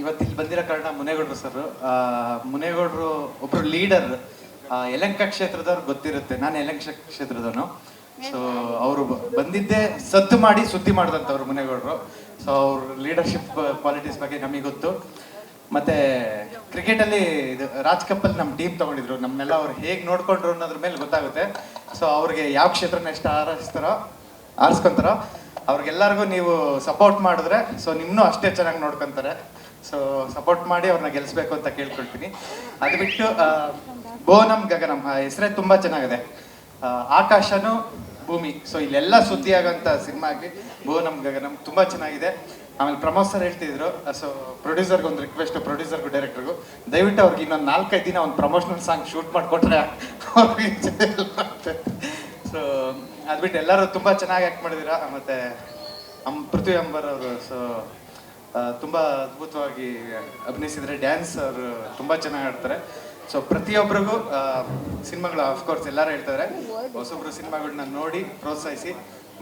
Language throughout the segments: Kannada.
ಇವತ್ತು ಇಲ್ಲಿ ಬಂದಿರೋ ಕಾರಣ ಮುನೇಗೌಡರು ಸರ್ ಮುನೇಗೌಡರು ಒಬ್ರು ಲೀಡರ್ ಯಲಂಕ ಕ್ಷೇತ್ರದವ್ರು ಗೊತ್ತಿರುತ್ತೆ. ನಾನು ಯಲಂಕ ಕ್ಷೇತ್ರದವನು. ಸೊ ಅವರು ಬಂದಿದ್ದೇ ಸದ್ದು ಮಾಡಿ ಸುದ್ದಿ ಮಾಡಿದಂಥವ್ರು ಮುನೇಗೌಡರು. ಸೊ ಅವ್ರ ಲೀಡರ್ಶಿಪ್ ಕ್ವಾಲಿಟೀಸ್ ಬಗ್ಗೆ ನಮಗೆ ಗೊತ್ತು. ಮತ್ತೆ ಕ್ರಿಕೆಟ್ ಅಲ್ಲಿ ಇದು ರಾಜ್ ಕಪ್ ಅಲ್ಲಿ ನಮ್ಮ ಟೀಮ್ ತಗೊಂಡಿದ್ರು. ನಮ್ಮನ್ನೆಲ್ಲ ಅವ್ರು ಹೇಗೆ ನೋಡ್ಕೊಂಡ್ರು ಅನ್ನೋದ್ರ ಮೇಲೆ ಗೊತ್ತಾಗುತ್ತೆ. ಸೊ ಅವ್ರಿಗೆ ಯಾವ ಕ್ಷೇತ್ರನ ಎಷ್ಟು ಆರಿಸ್ತಾರೋ, ಆರಿಸ್ಕೊಂತಾರೋ, ಅವ್ರಿಗೆಲ್ಲರಿಗೂ ನೀವು ಸಪೋರ್ಟ್ ಮಾಡಿದ್ರೆ ಸೊ ನಿಮ್ಮನ್ನೂ ಅಷ್ಟೇ ಚೆನ್ನಾಗಿ ನೋಡ್ಕೊಂತಾರೆ. ಸೊ ಸಪೋರ್ಟ್ ಮಾಡಿ ಅವ್ರನ್ನ ಗೆಲ್ಲಿಸ್ಬೇಕು ಅಂತ ಕೇಳ್ಕೊಳ್ತೀನಿ. ಅದು ಬಿಟ್ಟು ಬೋನಂ ಗಗನಂ ಹೆಸರೇ ತುಂಬಾ ಚೆನ್ನಾಗಿದೆ. ಆಕಾಶನು ಭೂಮಿ. ಸೊ ಇಲ್ಲೆಲ್ಲ ಸುದ್ದಿ ಆಗೋಂಥ ಸಿನಿಮಾ ಆಗಲಿ, ಬೋನಂ ಗಗನಂ ತುಂಬಾ ಚೆನ್ನಾಗಿದೆ. ಆಮೇಲೆ ಪ್ರಮೋದ್ ಸರ್ ಹೇಳ್ತಿದ್ರು ಸೊ ಪ್ರೊಡ್ಯೂಸರ್ಗೆ ಒಂದು ರಿಕ್ವೆಸ್ಟ್ ಪ್ರೊಡ್ಯೂಸರ್ಗೂ ಡೈರೆಕ್ಟರ್ಗೂ ದಯವಿಟ್ಟು ಅವ್ರಿಗೆ ಇನ್ನೊಂದು ನಾಲ್ಕೈದು ದಿನ ಒಂದು ಪ್ರಮೋಷನಲ್ ಸಾಂಗ್ ಶೂಟ್ ಮಾಡಿಕೊಟ್ರೆ ಸೊ ಅದು ಬಿಟ್ಟು ಎಲ್ಲರೂ ತುಂಬ ಚೆನ್ನಾಗಿ ಆ್ಯಕ್ಟ್ ಮಾಡಿದ್ದೀರಾ ಮತ್ತು ಅಮ್ ಪೃಥ್ವಿ ಅಂಬರ್ ಅವರು ಸೊ ತುಂಬ ಅದ್ಭುತವಾಗಿ ಅಭಿನಯಿಸಿದರೆ ಡ್ಯಾನ್ಸ್ ಅವರು ತುಂಬ ಚೆನ್ನಾಗಿ ಆಡ್ತಾರೆ. ಸೊ ಪ್ರತಿಯೊಬ್ಬರಿಗೂ ಸಿನಿಮಾಗಳು ಅಫ್ಕೋರ್ಸ್ ಎಲ್ಲರೂ ಹೇಳ್ತಾರೆ ಹೊಸೊಬ್ರು ಸಿನಿಮಾಗಳನ್ನ ನೋಡಿ ಪ್ರೋತ್ಸಾಹಿಸಿ.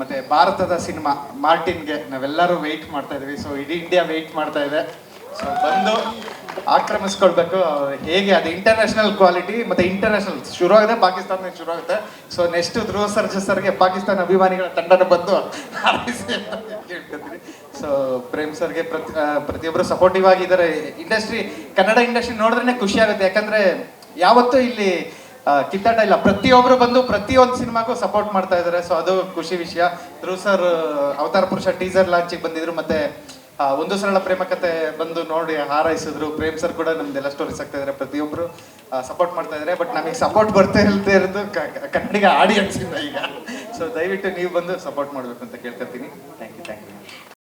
ಮತ್ತೆ ಭಾರತದ ಸಿನಿಮಾ, ಮಾರ್ಟಿನ್ಗೆ ನಾವೆಲ್ಲರೂ ವೆಯ್ಟ್ ಮಾಡ್ತಾ ಇದೀವಿ. ಸೊ ಇಡೀ ಇಂಡಿಯಾ ವೆಯ್ಟ್ ಮಾಡ್ತಾ ಇದೆ. ಸೊ ಬಂದು ಆಕ್ರಮಿಸ್ಕೊಳ್ಬೇಕು. ಹೇಗೆ, ಅದು ಇಂಟರ್ನ್ಯಾಷನಲ್ ಕ್ವಾಲಿಟಿ ಮತ್ತೆ ಇಂಟರ್ನ್ಯಾಷನಲ್ ಶುರು ಆಗಿದೆ ಪಾಕಿಸ್ತಾನ ಶುರು ಆಗುತ್ತೆ ಸೊ ನೆಕ್ಸ್ಟ್ ಧ್ರುವ ಸರ್ಜಾ ಸರ್ಗೆ ಪಾಕಿಸ್ತಾನ ಅಭಿಮಾನಿಗಳ ತಂಡನ ಬಂದು ಹಾರೈಸಿ ಕೇಳ್ಕೊತೀನಿ ಸೊ ಪ್ರೇಮ್ ಸರ್ಗೆ ಪ್ರತಿ ಪ್ರತಿಯೊಬ್ಬರು ಸಪೋರ್ಟಿವ್ ಆಗಿದ್ದಾರೆ. ಇಂಡಸ್ಟ್ರಿ ಕನ್ನಡ ಇಂಡಸ್ಟ್ರಿ ನೋಡಿದ್ರೆ ಖುಷಿ ಆಗುತ್ತೆ. ಯಾಕಂದ್ರೆ ಯಾವತ್ತೂ ಇಲ್ಲಿ ಕಿತ್ತಾಟ ಇಲ್ಲ. ಪ್ರತಿಯೊಬ್ಬರು ಬಂದು ಪ್ರತಿಯೊಂದು ಸಿನಿಮಾಗೂ ಸಪೋರ್ಟ್ ಮಾಡ್ತಾ ಇದ್ದಾರೆ. ಸೊ ಅದು ಖುಷಿ ವಿಷಯ. ಧ್ರುವ ಸರ್, ಅವತಾರ ಪುರುಷ ಟೀಸರ್ ಲಾಂಚಿಗೆ ಬಂದಿದ್ರು. ಮತ್ತೆ ಒಂದು ಸರಳ ಪ್ರೇಮ ಕತೆ ಬಂದು ನೋಡಿ ಹಾರೈಸಿದ್ರು. ಪ್ರೇಮ್ ಸರ್ ಕೂಡ ನಮ್ದೆಲ್ಲ ಸ್ಟೋರೀಸ್ ಆಗ್ತಾ ಇದಾರೆ. ಪ್ರತಿಯೊಬ್ರು ಸಪೋರ್ಟ್ ಮಾಡ್ತಾ ಇದಾರೆ ಬಟ್ ನಮಗೆ ಸಪೋರ್ಟ್ ಬರ್ತಾ ಇಲ್ಲದೆ ಇರೋದು ಕನ್ನಡಿಗ ಆಡಿಯನ್ಸ್ ಇಂದ ಈಗ. ಸೊ ದಯವಿಟ್ಟು ನೀವು ಬಂದು ಸಪೋರ್ಟ್ ಮಾಡಬೇಕು ಅಂತ ಕೇಳ್ಕೊತೀನಿ ಥ್ಯಾಂಕ್ ಯು ಥ್ಯಾಂಕ್ ಯು